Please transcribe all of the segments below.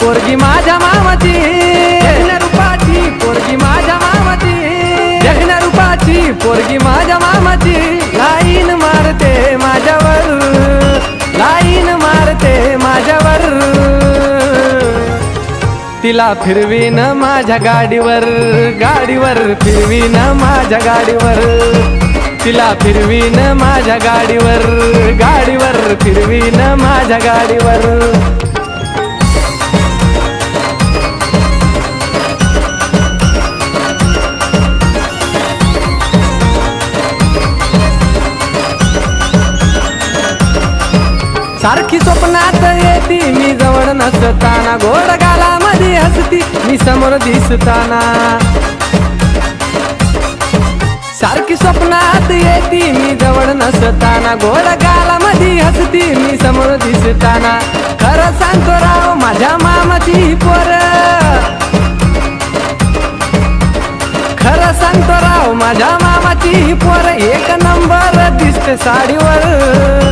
पोरगी माझ्या मामाची. रूपाची पोरगी माझ्या मामाची. जगण्या रूपाची पोरगी माझ्या मामाची. लाईन मारते माझ्यावर. लाईन मारते माझ्यावर. तिला फिरवीन माझ्या गाडीवर गाडीवर फिरवीन माझ्या गाडीवर. तिला फिरवीन माझ्या गाडीवर गाडीवर फिरवीन माझ्या गाडीवर. सारखी स्वप्नात येती मी जवळ नसताना. गोड गालामध्ये हसती मी समोर दिसताना. सारखी स्वप्नात येती मी जवळ नसताना. गोड गालामध्ये हसती मी समोर दिसताना. खरं सांगतो राव माझ्या मामाची ही पोर. खरं सांगतो राव माझ्या मामाची ही पोर. एक नंबर दिसते साडीवर.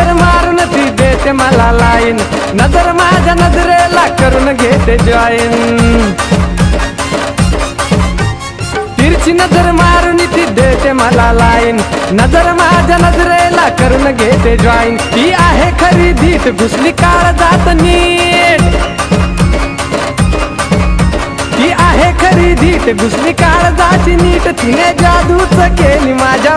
नजर मारून ती देते मला लाईन. नजर माझ्या नजरेला करून घेते जॉईन तिरची नजर मारून ती देते मला लाईन. नजर माझ्या नजरेला करून घेते जॉईन ती आहे खरी धीट घुसली काळ जात नीट. ती आहे खरी धीट घुसली काळ जाची नीट. तिने जादूच केली माझ्या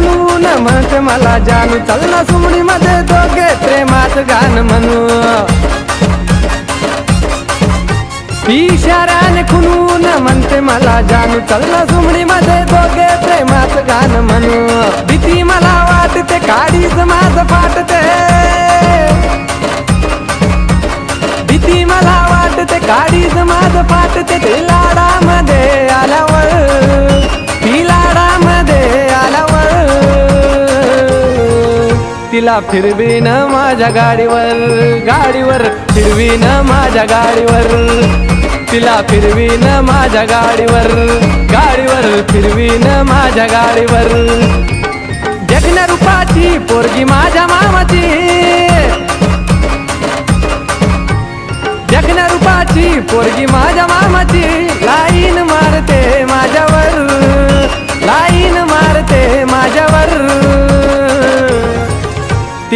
इशाऱ्याने खुलवून म्हणते मला जानू चल ना सुमडी मध्ये दोघे प्रेमात गाण म्हणू. ती इशाऱ्याने खुलवून म्हणते मला जानू चल ना सुमडी मध्ये दोघे प्रेमात गाण म्हणू. भीती मला वाटते काडीच माझ फाटते. भीती मला वाटते काडीच माझ फाटते. तिला फिरवीन माझ्या गाडीवर गाडीवर. फिरवीन माझ्या गाडीवर. तिला फिरवीन माझ्या गाडीवर गाडीवर. फिरवीन माझ्या गाडीवर. जगण्या रूपाची पोरगी माझ्या मामाची. जगण्या रूपाची पोरगी माझ्या मामाची. लाईन